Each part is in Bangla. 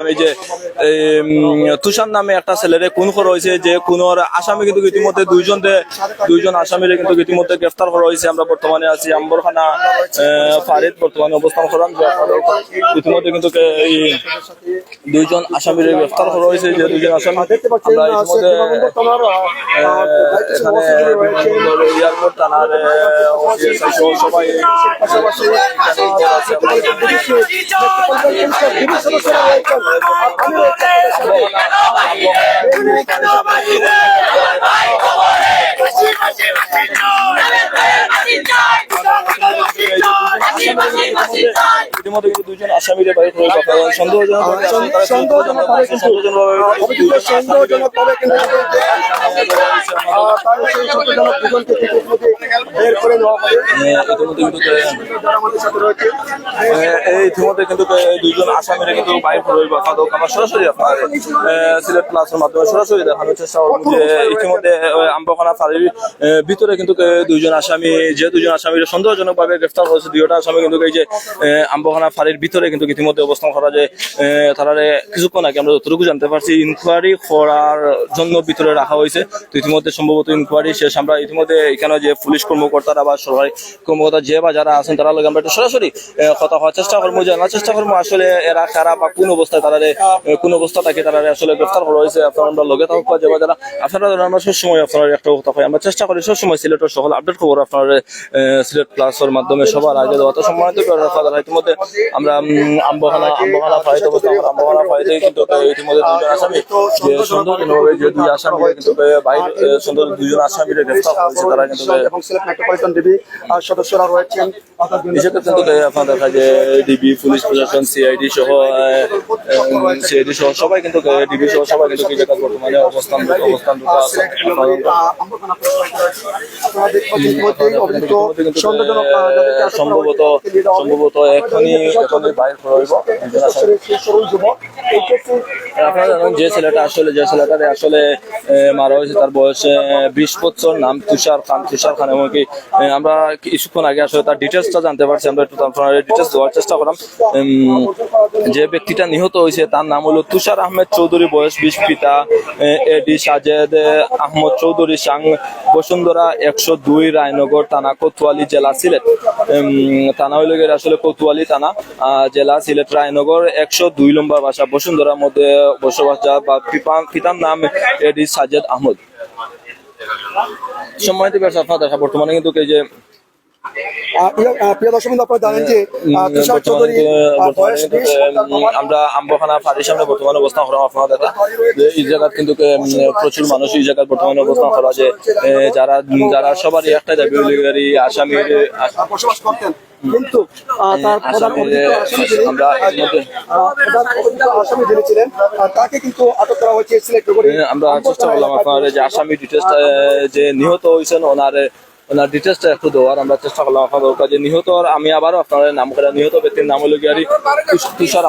এই যে তুষার নামে একটা ছেলেরে খুন করা হয়েছে যে খুনের আসামি কিন্তু ইতিমধ্যে দুইজন দুইজন আসামিরে কিন্তু ইতিমধ্যে গ্রেফতার করা হয়েছে। আমরা বর্তমানে আছি আম্বরখানা ফারিদ বর্তমানে অবস্থান করান ইতিমধ্যে কিন্তু দুইজন আসামিরে গ্রেফতার করা হয়েছে যে দুইজন আসামি। আমরা ইতিমধ্যে আহ, আহ, দায়িত্বশীল এখানে ওসি রয়েছেন। এয়ারপোর্ট থানার সবাই পাশাপাশি আহ, মেট্রোপলিটন পুলিশ, মেট্রোপলিটন পুলিশের বিভিন্ন সদস্যরা রয়েছেন। আর আমি রয়েছি আপনাদের সাথে। ইতিমধ্যে কিন্তু দুইজন আসামিরে বাইরে করে কথা সন্দেহজনক সন্দেহ- সন্দেহজনকভাবে কিন্তু অভিযুক্ত সন্দেহজনকভাবে কিন্তু তার সেই সন্দেহজনক দুজনকে বের করে নেওয়া হবে। ইতিমধ্যে কিন্তু আমাদের সাথে রয়েছে এই ইতিমধ্যে কিন্তু এই দুইজন আসামিরে কিন্তু বাইর করে কথা হোক। আমরা সরাসরি আপনার সিলেট প্লাসের মাধ্যমে সরাসরি দেখানোর চেষ্টা করব যে ইতিমধ্যে আম্বাখানা ফাঁড়ির ভিতরে কিন্তু দুইজন আসামি যে দুজন আসামির সন্দেহজনক ভাবে গ্রেফতার হয়েছে দুইটা আসামি কিন্তু এই যে আম্বাখানা ফাঁড়ির ভিতরে কিন্তু ইতিমধ্যে অবস্থান করা যে তারা কিছুক্ষণ আগে আমরা যতটুকু জানতে পারছি ইনকোয়ারি করার জন্য ভিতরে রাখা হয়েছে। তো ইতিমধ্যে সম্ভবত ইনকোয়ারি শেষ। আমরা ইতিমধ্যে এখানে যে পুলিশ কর্মকর্তারা বা সরকারি কর্মকর্তা যে বা যারা আছেন, তারা লগে আমরা একটু সরাসরি কথা হওয়ার চেষ্টা করব, জানার চেষ্টা করব, আসলে এরা কারা বা কোন অবস্থায় তারা কোন অবস্থা থাকে তারা আসলে গ্রেফতার করা হয়েছে, আপনারা আমরা লগে বা যে বা যারা, আপনারা আমরা সবসময় আপনারা একটা কথা হয় আমরা চেষ্টা করি সবসময় সিলেটের সকল আপডেট খবর আপনার সিলেট প্লাসের মাধ্যমে সবার আগে দেওয়া সম্মানিত ইতিমধ্যে আমরা উম, আম্বখানা আম্বখানা ফাইতে অবস্থা আমরা আম্বখানা ফাইতে কিন্তু ইতিমধ্যে দুজন আসামি যে সুন্দরভাবে যে দুই আসামি কিন্তু বাইরে সুন্দর দুজন আসামিরে গ্রেফতার হয়েছে তারা কিন্তু এবং সিলেট মেট্রোপলিটন ডিবি সদস্যরা রয়েছেন। কিন্তু আপনার দেখা যায় ডিবি পুলিশ প্রশাসন সিআইডি সহ সিআইডি সহ সবাই কিন্তু ডিবি সহ সবাই কিন্তু বর্তমানে অবস্থান অবস্থান আছে সম্ভবত সম্ভবত এখনই এখনই বাইর হইব। আপনারা জানেন যে ছেলেটা আসলে যে ছেলেটা আসলে মারা হয়েছে, তার বয়স বিশ বছর, নাম তুষার খান তুষার খান, এমনকি আমরা কিছুক্ষণ আগে আসলে তার ডিটেলসটা জানতে পারছি, আমরা একটু আপনার ডিটেলস দেওয়ার চেষ্টা করলাম। যে ব্যক্তিটা নিহত হয়েছে, তার নাম হলো তুষার আহমেদ চৌধুরী, বয়স বিশ পিতা এডি সাজেদ আহমদ চৌধুরী, সাং বসুন্ধরা, একশো দুই, রায়নগর থানা, কোতোয়ালি জেলা সিলেট। থানা হইল আসলে কোতোয়ালি থানা জেলা সিলেট, রায়নগর, একশো দুই নম্বর বাসা, বসুন্ধরার মধ্যে বসবাস যা বা পিতার নাম এডি সাজেদ আহমদ। সম্মানিত ব্যবসা বর্তমানে কিন্তু এই যে আমরা আম্বখানা ফাঁড়ির সামনে বর্তমানে আপনারা এই কিন্তু প্রচুর মানুষ এই বর্তমানে যে যারা যারা সবারই একটাই দাবি আসামির কিন্তু তার প্রধান অভিযুক্ত আসামি যিনি, আমরা এর মধ্যে আহ, প্রধান অভিযুক্ত আসামি যিনি ছিলেন তাকে কিন্তু আটক করা হয়েছে সিলেক্ট করে আমরা চেষ্টা করলাম আপনার যে আসামি যে নিহত হয়েছেন ওনার ওনার ডিটেলসটা একটু দেওয়ার আমরা চেষ্টা করলাম আপনাদের কাছে নিহত আমি আবারও আপনার নাম করে নিহত ব্যক্তির নাম হলো গিয়ারি তুষার।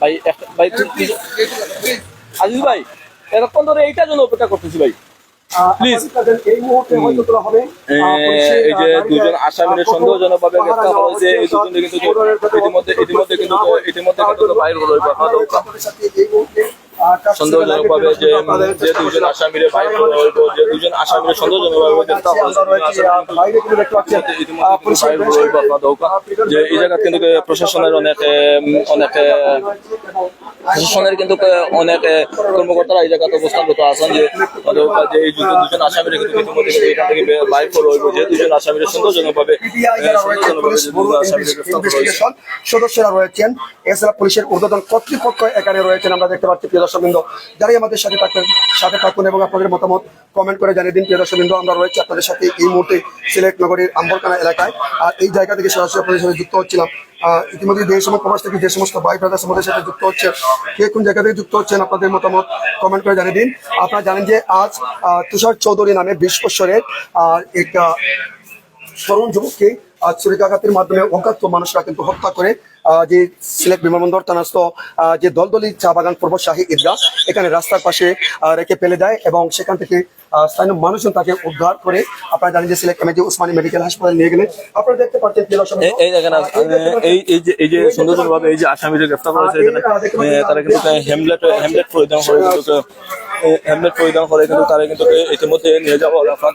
ভাই ভাই আজিজ ভাই এতক্ষণ ধরে এইটার জন্য অপেক্ষা করতেছি ভাই। Please. এই যে দুজন আসামির সন্দেহজনক ভাবে গ্রেফতার হয়েছে। এই দুজনে কিন্তু ইতিমধ্যে ইতিমধ্যে কিন্তু ইতিমধ্যে কিন্তু বাইর হলো সন্দেহজনক যে যে দুজন আসামিরে যে দুজন আসামির যে এই জায়গা কিন্তু প্রশাসনের অনেক অনেক প্রশাসনের কিন্তু অনেক কর্মকর্তারা এই জায়গাতে অবস্থানরত আছেন যে যে এই দুজন দুজন আসামির কিন্তু ইতিমধ্যে এখান থেকে বাইর করা হইব যে দুজন আসামির সদস্যরা রয়েছেন এছাড়া পুলিশের ঊর্ধ্বতন কর্তৃপক্ষ এখানে রয়েছেন আমরা দেখতে পাচ্ছি প্রিয় দর্শকবৃন্দ যারাই আমাদের সাথে থাকবেন সাথে থাকুন এবং আপনাদের মতামত কমেন্ট করে জানিয়ে দিন। প্রিয় দর্শকবৃন্দ আমরা রয়েছি আপনাদের সাথে এই মুহূর্তে সিলেট নগরীর আম্বরকানা এলাকায়। আর এই জায়গা থেকে সরাসরি আপনাদের সাথে যুক্ত হচ্ছিলাম। ইতিমধ্যে যে সমস্ত প্রবাস থেকে যে সমস্ত ভাই ব্রাদার্স আমাদের সাথে যুক্ত হচ্ছে কে কোন জায়গা থেকে যুক্ত হচ্ছেন আপনাদের মতামত কমেন্ট করে জানিয়ে দিন। আপনারা জানেন যে আজ তুষার চৌধুরী নামে বিশ বছরের আহ, এক আহ, তরুণ যুবককে ছুরিকাঘাতের মাধ্যমে অজ্ঞাত মানুষরা কিন্তু হত্যা করে যে সিলেট বিমানবন্দর থানাস্থ যে দলদলি চা বাগান পূর্ব শাহী ঈদগাহ এখানে রাস্তার পাশে রেখে ফেলে দেয় এবং সেখান থেকে স্থানীয় মানুষজন তাকে উদ্ধার করে আপনারা জানেন যে সিলেট এমএজি উসমানী মেডিকেল হাসপাতালে নিয়ে গেলেন আপনারা দেখতে পাচ্ছেন এই- দেখেন এই এই যে এই যে সুন্দর ভাবে এই যে আসামিদের গ্রেফতার করেছে এখানে তারা কিন্তু হেমলেট হেমলেট পরিধান করে কিন্তু হেমলেট পরিধান করে কিন্তু তারা কিন্তু ইতিমধ্যে নিয়ে যাওয়া হলো আপনার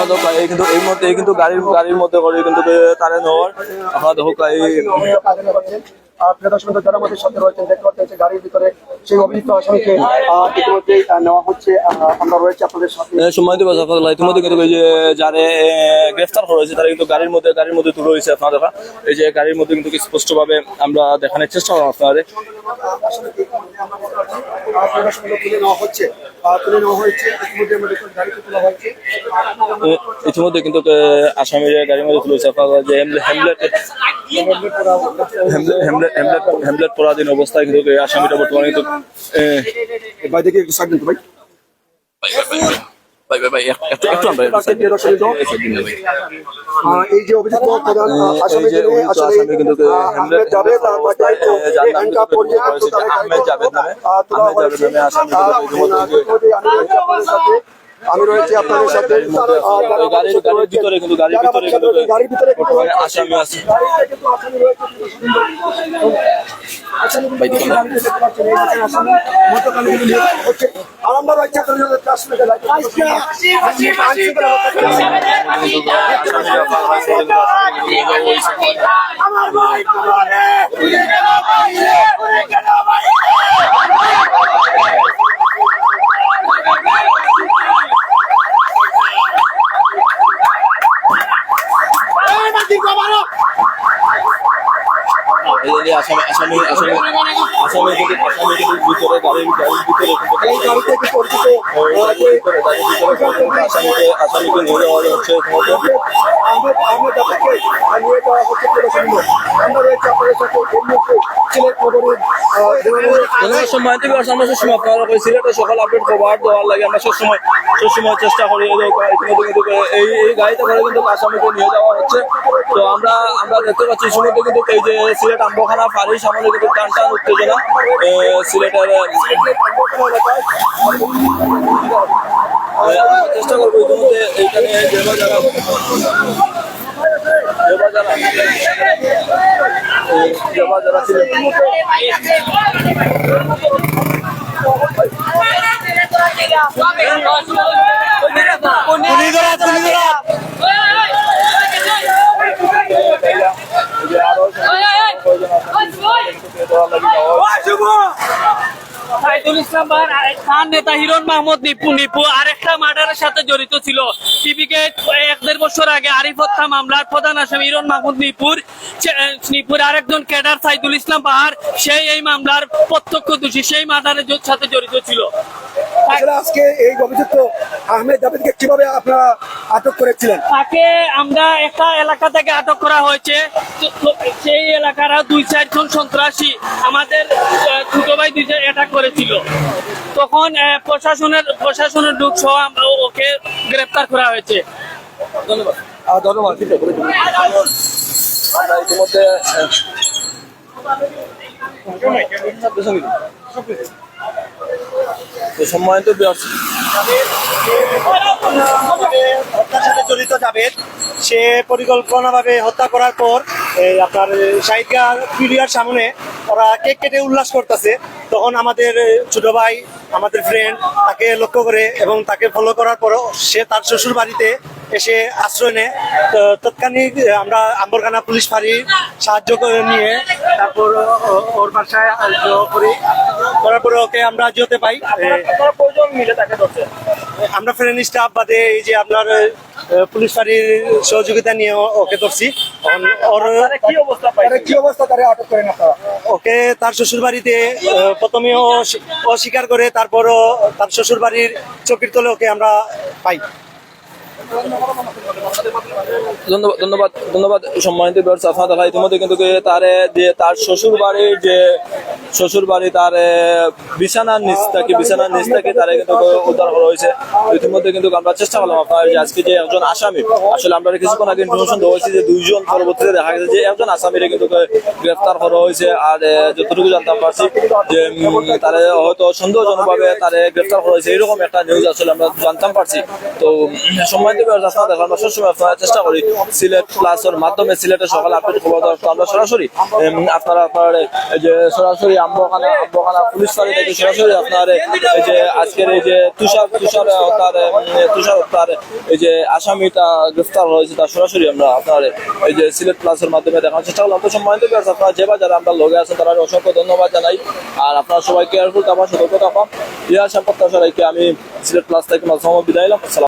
দেখো এই কিন্তু এই এই কিন্তু গাড়ির গাড়ির মধ্যে করে কিন্তু তারে নেওয়ার দেখো এই দর্শক যারা আমাদের সাথে রয়েছেন দেখতে পাচ্ছেন গাড়ির ভিতরে সেই অভিযুক্ত আসামিকে ইতিমধ্যে নেওয়া হচ্ছে। আমরা রয়েছে আপনাদের সাথে। ইতিমধ্যে কিন্তু এই যে যারে গ্রেফতার হয়েছে তারা কিন্তু গাড়ির মধ্যে গাড়ির মধ্যে তুলে রয়েছে আপনার দেখা। এই যে গাড়ির মধ্যে কিন্তু স্পষ্ট ভাবে আমরা দেখানোর চেষ্টা করব আপনাদের। তুলে তুলে হয়েছে। ইতিমধ্যে তোলা হয়েছে। কিন্তু এ, গাড়ির মধ্যে তুলেছে আপনার যে হেমলেট হেমলেট হেমলেট হেমলেট হেমলেট পরাধীন অবস্থায় কিন্তু এই আসামিটা বর্তমানে কিন্তু ভাই দেখি একটু সাইড ভাই এই যে অভিযুক্ত প্রধান আসামি যে যিনি আসলে আহমেদ জাভেদ তাকে তো আহমেদ জাভেদ নামে। আহমেদ জাভেদ নামে আসামি আমি রয়েছি আপনাদের সাথে। গাড়ির গাড়ির ভিতরে যারা ভিতরে আমাদের সাথে কিন্তু রয়েছে, গাড়ির ভিতরে কিন্তু বর্তমানে আসামি আছে গাড়িতে কিন্তু আসামি রয়েছে আসামি ভাই দেখুন। গাড়িতে দেখতে পাচ্ছেন, এই দেখেন আসামি মধ্যখানে কিন্তু নিয়ে হচ্ছে। আর আমরা রয়েছি আপনাদের সাথে কাশ্মীরে লাইট আইনশৃঙ্খলা রক্ষা করি। কিন্তু আসামিরা বাংলাদেশ থেকে কিন্তু আসামি কিন্তু নিয়ে যাওয়া হয়েছে। আমার ভাই তোমারে উড়ে গেল ভাই উড়ে গেল ভাই এই মাটি কমারো এই যে আসামি আসামি আসামি আসামি কিন্তু আসামি ভিতরে গাড়ির গাড়ির ভিতরে এই গাড়িতে কিন্তু পরিচিত ভিতরে গাড়ির ভিতরে কিন্তু আসামিকে আসামিকে যাওয়া হচ্ছে আহমেদ আহমেদ আপনাকে নিয়ে যাওয়া হচ্ছে প্রদর্শনী। আমরা রয়েছে আপনাদের সাথে এই মুহূর্তে সিলেট নগরীর আহ, জেনারেল ধন্যবাদ সময় থেকে আমরা সবসময় আপনারা ওই সিলেটের সকল আপডেট খবর দেওয়ার লাগে। আমরা সবসময় সবসময় চেষ্টা করি এই এই এই গাড়িতে করে কিন্তু আসামিকে নিয়ে যাওয়া হচ্ছে। তো আমরা আমরা দেখতে পাচ্ছি ইতিমধ্যে কিন্তু এই যে সিলেট আম্বখানা ফাঁড়ির সামনে কিন্তু টান টান উত্তেজনা সিলেটের চেষ্টা করব ইতিমধ্যে এইখানে যেবা যারা যেবা যারা যারা ছিলেন খান নেতা হিরণ মাহমুদ নিপু নিপু আরেকটা মার্ডারের সাথে জড়িত ছিল। টিভিকে এক দেড় বছর আগে আরিফ হত্যা মামলার প্রধান আসামি ইরন মাহমুদ নিপুর নিপুর আরেকজন ক্যাডার সাইদুল ইসলাম পাহাড় সেই এই মামলার প্রত্যক্ষ দোষী সেই মার্ডারের সাথে জড়িত ছিল। আজকে এই অভিযুক্ত আহমেদ জাভেদকে কীভাবে আপনারা আটক করেছিলেন? তাকে আমরা একটা এলাকা থেকে আটক করা হয়েছে। সেই এলাকার দুই চারজন সন্ত্রাসী আমাদের ছোট ভাই দুইজন অ্যাটাক করেছিল। তখন প্রশাসনের প্রশাসনের লোক সহ আমরা ওকে গ্রেপ্তার করা হয়েছে। ধন্যবাদ। ধন্যবাদ। আমরা ইতিমধ্যে তো সম্মানিত জড়িত জাভেদ, সে পরিকল্পনাভাবে হত্যা করার পর আপনার শাহিদগা পিডিয়ার সামনে ওরা কেক কেটে উল্লাস করতেছে। তখন আমাদের ছোট ভাই, আমাদের ফ্রেন্ড তাকে লক্ষ্য করে এবং তাকে ফলো করার পর সে তার শ্বশুর বাড়িতে এসে আশ্রয় নেয়। তো তৎক্ষণিক আমরা আম্বরখানা পুলিশ ফাঁড়ি সাহায্য করে নিয়ে তারপর ওর বাসায় করি। করার পরে ওকে আমরা যেতে পাই। আমরা ফ্রেন্ড স্টাফ বাদে এই যে আপনার পুলিশ ফাঁড়ির সহযোগিতা নিয়ে ওকে ধরছি। ওর কি অবস্থা কি অবস্থা তারা আটক করেন আপনারা? ওকে তার শ্বশুর বাড়িতে প্রথমে অস্বীকার করে তারপরও তার শ্বশুর বাড়ির চকির তলে ওকে আমরা পাই। ¿Qué es lo que ধন্যবাদ ধন্যবাদ ধন্যবাদ সম্মানিত ব্যবসা আপনার দেখা ইতিমধ্যে কিন্তু তার, যে তার শ্বশুর বাড়ির যে শ্বশুর বাড়ি তার বিছানার নিচ থেকে, বিছানার নিচ থেকে তারা কিন্তু উদ্ধার করা হয়েছে। ইতিমধ্যে কিন্তু আমরা চেষ্টা করলাম আপনার যে আজকে যে একজন আসামি, আসলে আমরা কিছুক্ষণ আগে ইনফরমেশন দেওয়া হয়েছে যে দুইজন পরবর্তীতে দেখা গেছে যে একজন আসামিরে কিন্তু গ্রেফতার করা হয়েছে। আর যতটুকু জানতাম পারছি যে তারা হয়তো সন্দেহজনকভাবে তারা গ্রেফতার করা হয়েছে। এরকম একটা নিউজ আসলে আমরা জানতাম পারছি। তো সম্মানিত ব্যবসা আপনারা দেখলাম আমরা সবসময় আপনারা চেষ্টা করি সিলেট প্লাসের মাধ্যমে সিলেটের সকাল আপডেট খবর তো আমরা সরাসরি আপনারা, আপনার যে সরাসরি আম্বখানা আম্বখানা পুলিশ ফাঁড়ি থেকে সরাসরি আপনার, এই যে আজকের এই যে তুষার তুষার হত্যার তুষার হত্যার এই যে আসামিটা গ্রেফতার হয়েছে, তার সরাসরি আমরা আপনার, এই যে সিলেট প্লাসের মাধ্যমে দেখানোর চেষ্টা করলাম। তো সম্মানিত আপনারা যে বা যারা আমরা লগে আছেন, তারা অসংখ্য ধন্যবাদ জানাই। আর আপনারা সবাই কেয়ারফুল আমার সতর্কতা পান। ইয়ার সম্পর্কে সবাইকে আমি সিলেট প্লাস থেকে মাঝে বিদায় নিলাম।